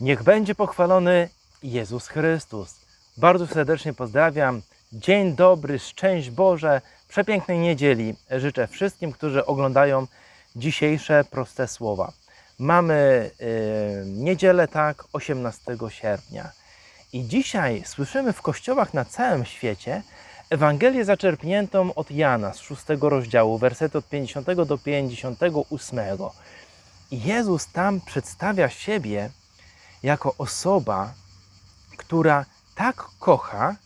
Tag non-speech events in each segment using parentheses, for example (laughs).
Niech będzie pochwalony Jezus Chrystus. Bardzo serdecznie pozdrawiam. Dzień dobry, szczęść Boże, przepięknej niedzieli życzę wszystkim, którzy oglądają dzisiejsze proste słowa. Mamy y, niedzielę, tak, 18 sierpnia. I dzisiaj słyszymy w kościołach na całym świecie Ewangelię zaczerpniętą od Jana z 6 rozdziału, wersety od 50 do 58. I Jezus tam przedstawia siebie jako osoba, która tak kocha,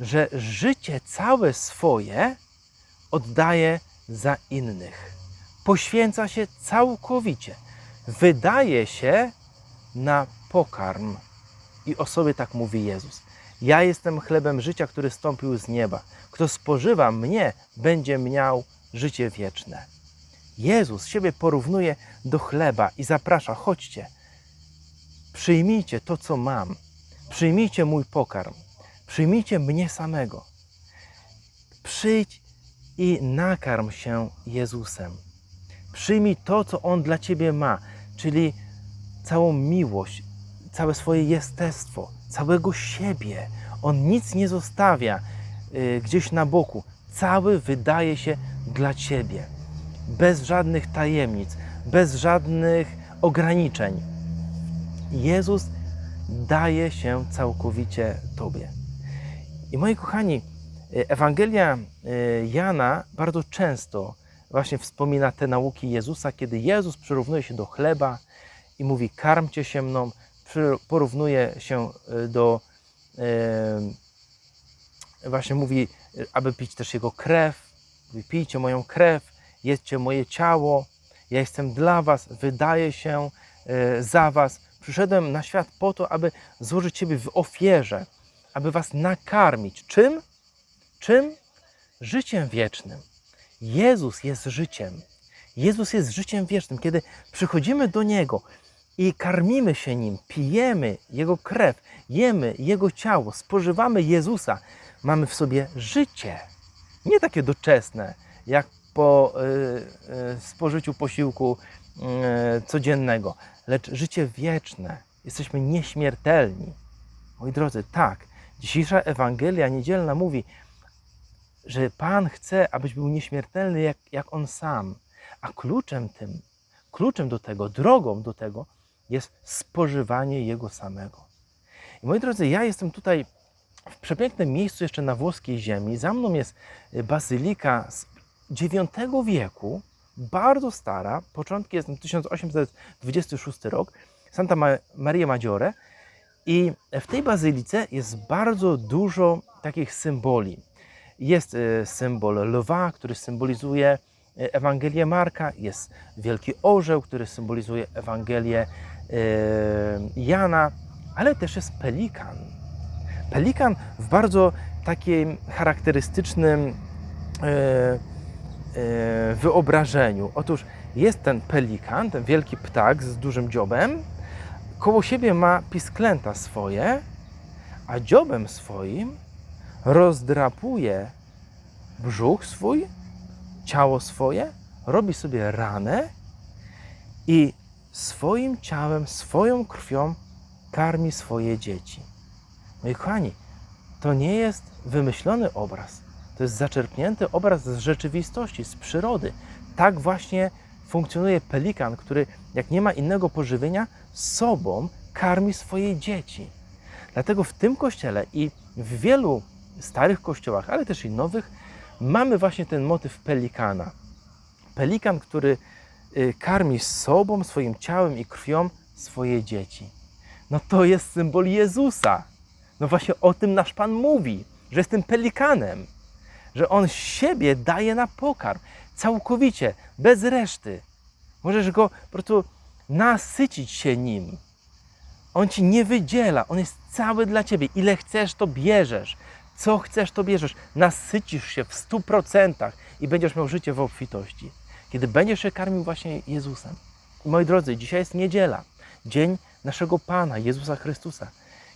że życie całe swoje oddaje za innych. Poświęca się całkowicie. Wydaje się na pokarm. I o sobie tak mówi Jezus. Ja jestem chlebem życia, który stąpił z nieba. Kto spożywa mnie, będzie miał życie wieczne. Jezus siebie porównuje do chleba i zaprasza: chodźcie, przyjmijcie to, co mam, przyjmijcie mój pokarm, przyjmijcie mnie samego. Przyjdź i nakarm się Jezusem. Przyjmij to, co On dla Ciebie ma, czyli całą miłość, całe swoje jestestwo, całego siebie. On nic nie zostawia y, gdzieś na boku. Cały wydaje się dla Ciebie. Bez żadnych tajemnic, bez żadnych ograniczeń. Jezus daje się całkowicie Tobie. I moi kochani, y, Ewangelia y, Jana bardzo często właśnie wspomina te nauki Jezusa, kiedy Jezus przyrównuje się do chleba i mówi: Karmcie się mną, porównuje się y, do. Właśnie mówi, aby pić też Jego krew. Mówi: Pijcie moją krew, jedzcie moje ciało. Ja jestem dla Was, wydaję się za Was. Przyszedłem na świat po to, aby złożyć siebie w ofierze, aby Was nakarmić. Czym? Czym? Życiem wiecznym. Jezus jest życiem. Jezus jest życiem wiecznym. Kiedy przychodzimy do Niego i karmimy się Nim, pijemy Jego krew, jemy Jego ciało, spożywamy Jezusa, mamy w sobie życie. Nie takie doczesne, jak po y, y, spożyciu posiłku y, codziennego, lecz życie wieczne. Jesteśmy nieśmiertelni. Moi drodzy, tak, dzisiejsza Ewangelia niedzielna mówi, że Pan chce, abyś był nieśmiertelny jak, jak On sam. A kluczem tym, kluczem do tego, drogą do tego jest spożywanie Jego samego. I moi drodzy, ja jestem tutaj w przepięknym miejscu jeszcze na włoskiej ziemi. Za mną jest bazylika z IX wieku, bardzo stara, początki jest 1826 rok, Santa Ma- Maria Maggiore. I w tej bazylice jest bardzo dużo takich symboli. Jest e, symbol lwa, który symbolizuje e, Ewangelię Marka, jest wielki orzeł, który symbolizuje Ewangelię e, Jana, ale też jest pelikan. Pelikan w bardzo takim charakterystycznym wyobrażeniu. Otóż jest ten pelikan, ten wielki ptak z dużym dziobem, koło siebie ma pisklęta swoje, a dziobem swoim rozdrapuje brzuch swój, ciało swoje, robi sobie ranę i swoim ciałem, swoją krwią karmi swoje dzieci. Moi kochani, to nie jest wymyślony obraz. To jest zaczerpnięty obraz z rzeczywistości, z przyrody. Tak właśnie funkcjonuje pelikan, który jak nie ma innego pożywienia, sobą karmi swoje dzieci. Dlatego w tym kościele i w wielu starych kościołach, ale też i nowych, mamy właśnie ten motyw pelikana. Pelikan, który y, karmi sobą, swoim ciałem i krwią swoje dzieci. No to jest symbol Jezusa. No właśnie o tym nasz Pan mówi, że jest tym pelikanem, że On siebie daje na pokarm, całkowicie, bez reszty. Możesz go po prostu nasycić się nim. On ci nie wydziela, on jest cały dla ciebie. Ile chcesz, to bierzesz. Co chcesz, to bierzesz. Nasycisz się w stu procentach i będziesz miał życie w obfitości. Kiedy będziesz się karmił właśnie Jezusem. Moi drodzy, dzisiaj jest niedziela, dzień naszego Pana, Jezusa Chrystusa.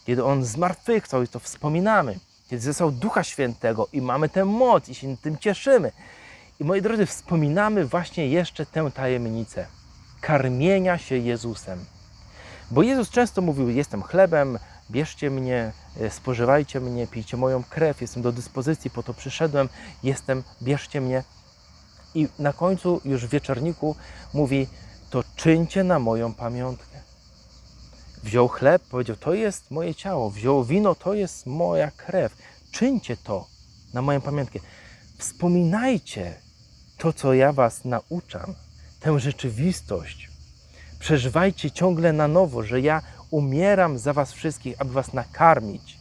Kiedy On zmartwychwstał i to wspominamy. Kiedy zesłał Ducha Świętego i mamy tę moc i się tym cieszymy. I moi drodzy, wspominamy właśnie jeszcze tę tajemnicę karmienia się Jezusem. Bo Jezus często mówił: Jestem chlebem, bierzcie mnie, e, spożywajcie mnie, pijcie moją krew, jestem do dyspozycji, po to przyszedłem, jestem, bierzcie mnie. I na końcu, już w wieczorniku, mówi: To czyńcie na moją pamiątkę. Wziął chleb, powiedział: To jest moje ciało, wziął wino, to jest moja krew. Czyńcie to na moją pamiątkę. Wspominajcie to, co ja Was nauczam, tę rzeczywistość. Przeżywajcie ciągle na nowo, że ja umieram za Was wszystkich, aby Was nakarmić.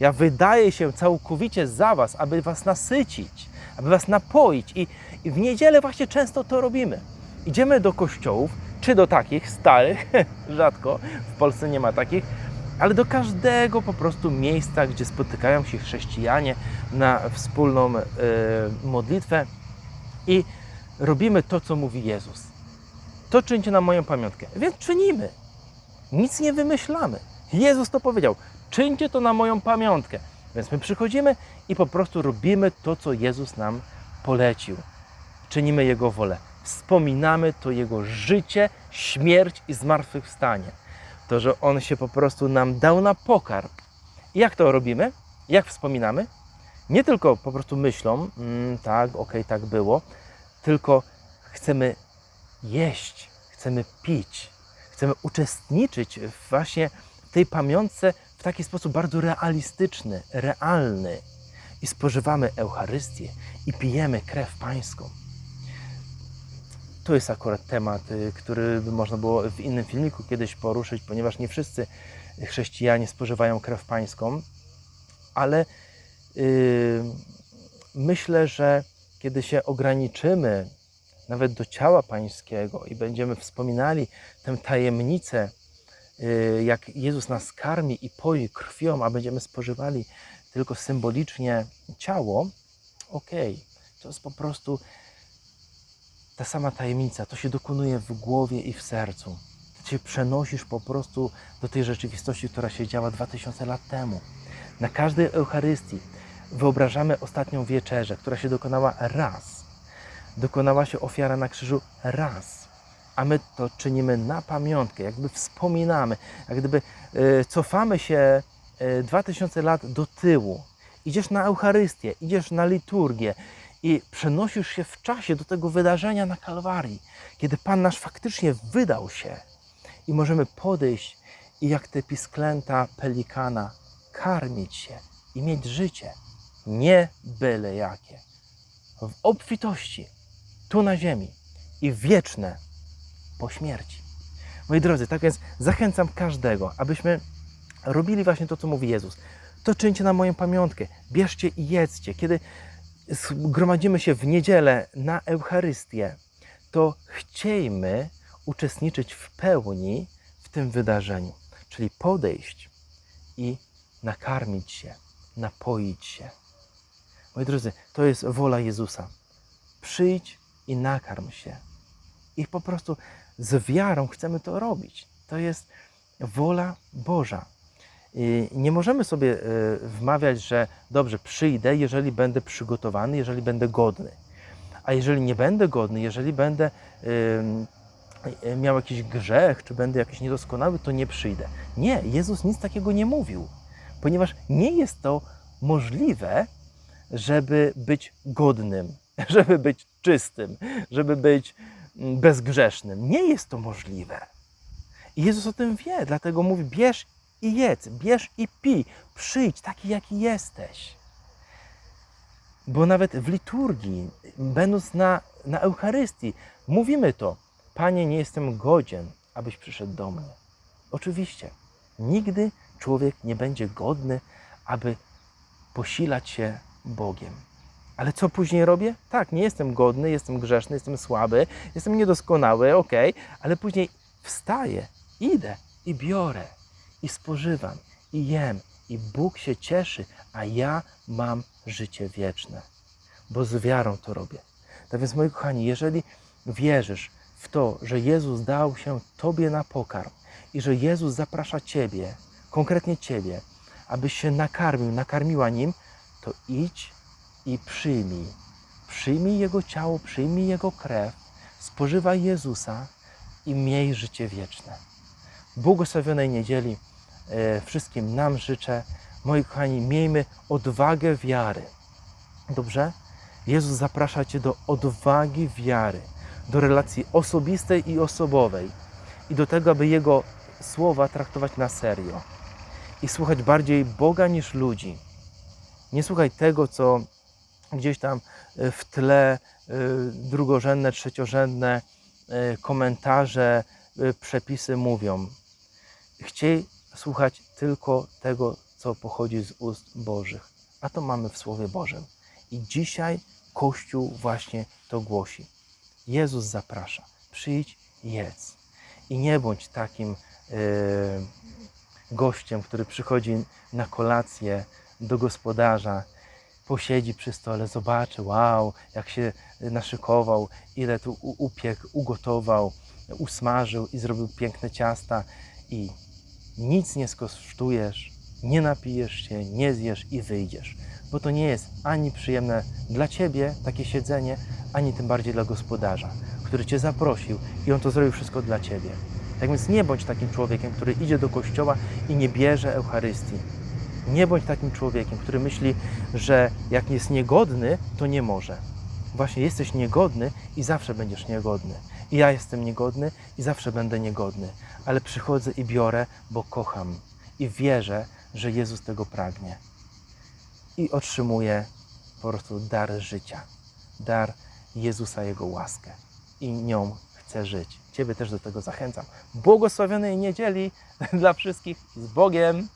Ja wydaję się całkowicie za Was, aby Was nasycić, aby Was napoić. I, I w niedzielę właśnie często to robimy. Idziemy do kościołów, czy do takich starych, (laughs) rzadko, w Polsce nie ma takich, ale do każdego po prostu miejsca, gdzie spotykają się chrześcijanie na wspólną e, modlitwę i robimy to, co mówi Jezus. To czyńcie na moją pamiątkę. Więc czynimy. Nic nie wymyślamy. Jezus to powiedział. Czyńcie to na moją pamiątkę. Więc my przychodzimy i po prostu robimy to, co Jezus nam polecił. Czynimy Jego wolę. Wspominamy to Jego życie, śmierć i zmartwychwstanie. To, że On się po prostu nam dał na pokarm. I jak to robimy? Jak wspominamy? Nie tylko po prostu myślą, mm, tak, okej, tak było, tylko chcemy jeść, chcemy pić, chcemy uczestniczyć właśnie w tej pamiątce w taki sposób bardzo realistyczny, realny. I spożywamy Eucharystię i pijemy krew pańską. To jest akurat temat, y, który by można było w innym filmiku kiedyś poruszyć, ponieważ nie wszyscy chrześcijanie spożywają krew pańską, ale yy, myślę, że kiedy się ograniczymy nawet do ciała pańskiego i będziemy wspominali tę tajemnicę, yy, jak Jezus nas karmi i poi krwią, a będziemy spożywali tylko symbolicznie ciało, okej, okay, to jest po prostu ta sama tajemnica, to się dokonuje w głowie i w sercu. Ty się przenosisz po prostu do tej rzeczywistości, która się działa 2000 lat temu. Na każdej Eucharystii wyobrażamy ostatnią wieczerzę, która się dokonała raz. Dokonała się ofiara na krzyżu raz. A my to czynimy na pamiątkę, jakby wspominamy, jak gdyby e, cofamy się e, 2000 lat do tyłu. Idziesz na Eucharystię, idziesz na liturgię i przenosisz się w czasie do tego wydarzenia na Kalwarii, kiedy Pan nasz faktycznie wydał się i możemy podejść i jak te pisklęta pelikana karmić się i mieć życie, nie byle jakie, w obfitości, tu na ziemi i wieczne po śmierci. Moi drodzy, tak więc zachęcam każdego, abyśmy robili właśnie to, co mówi Jezus. To czyńcie na moją pamiątkę. Bierzcie i jedzcie. Kiedy gromadzimy się w niedzielę na Eucharystię, to chciejmy uczestniczyć w pełni w tym wydarzeniu, czyli podejść i nakarmić się, napoić się. Moi drodzy, to jest wola Jezusa. Przyjdź i nakarm się. I po prostu z wiarą chcemy to robić. To jest wola Boża. I nie możemy sobie e, wmawiać, że dobrze, przyjdę, jeżeli będę przygotowany, jeżeli będę godny. A jeżeli nie będę godny, jeżeli będę e, miał jakiś grzech, czy będę jakiś niedoskonały, to nie przyjdę. Nie, Jezus nic takiego nie mówił, ponieważ nie jest to możliwe, żeby być godnym, (laughs) żeby być czystym, żeby być mm, bezgrzesznym. Nie jest to możliwe. I Jezus o tym wie, dlatego mówi: bierz i jedz, bierz i pij, przyjdź taki, jaki jesteś. Bo nawet w liturgii, będąc na, na Eucharystii, mówimy to: Panie, nie jestem godzien, abyś przyszedł do mnie. Oczywiście, nigdy człowiek nie będzie godny, aby posilać się Bogiem. Ale co później robię? Tak, nie jestem godny, jestem grzeszny, jestem słaby, jestem niedoskonały, ok, ale później wstaję, idę i biorę i spożywam, i jem, i Bóg się cieszy, a ja mam życie wieczne, bo z wiarą to robię. Tak więc, moi kochani, jeżeli wierzysz w to, że Jezus dał się Tobie na pokarm i że Jezus zaprasza Ciebie, konkretnie Ciebie, abyś się nakarmił, nakarmiła Nim, to idź i przyjmij. Przyjmij Jego ciało, przyjmij Jego krew, spożywaj Jezusa i miej życie wieczne błogosławionej niedzieli e, wszystkim nam życzę. Moi kochani, miejmy odwagę wiary. Dobrze? Jezus zaprasza Cię do odwagi wiary, do relacji osobistej i osobowej i do tego, aby Jego słowa traktować na serio i słuchać bardziej Boga niż ludzi. Nie słuchaj tego, co gdzieś tam e, w tle e, drugorzędne, trzeciorzędne komentarze, przepisy mówią. Chciej słuchać tylko tego, co pochodzi z ust Bożych. A to mamy w Słowie Bożym. I dzisiaj Kościół właśnie to głosi. Jezus zaprasza. Przyjdź, jedz. I nie bądź takim e, gościem, który przychodzi na kolację do gospodarza, posiedzi przy stole, zobaczy, wow, jak się naszykował, ile tu upiekł, ugotował, usmażył i zrobił piękne ciasta i nic nie skosztujesz, nie napijesz się, nie zjesz i wyjdziesz. Bo to nie jest ani przyjemne dla ciebie takie siedzenie, ani tym bardziej dla gospodarza, który cię zaprosił i on to zrobił wszystko dla ciebie. Tak więc nie bądź takim człowiekiem, który idzie do kościoła i nie bierze Eucharystii. Nie bądź takim człowiekiem, który myśli, że jak jest niegodny, to nie może. Właśnie jesteś niegodny i zawsze będziesz niegodny. I ja jestem niegodny i zawsze będę niegodny. Ale przychodzę i biorę, bo kocham i wierzę, że Jezus tego pragnie. I otrzymuję po prostu dar życia. Dar Jezusa, Jego łaskę. I nią chcę żyć. Ciebie też do tego zachęcam. Błogosławionej niedzieli (laughs) dla wszystkich z Bogiem!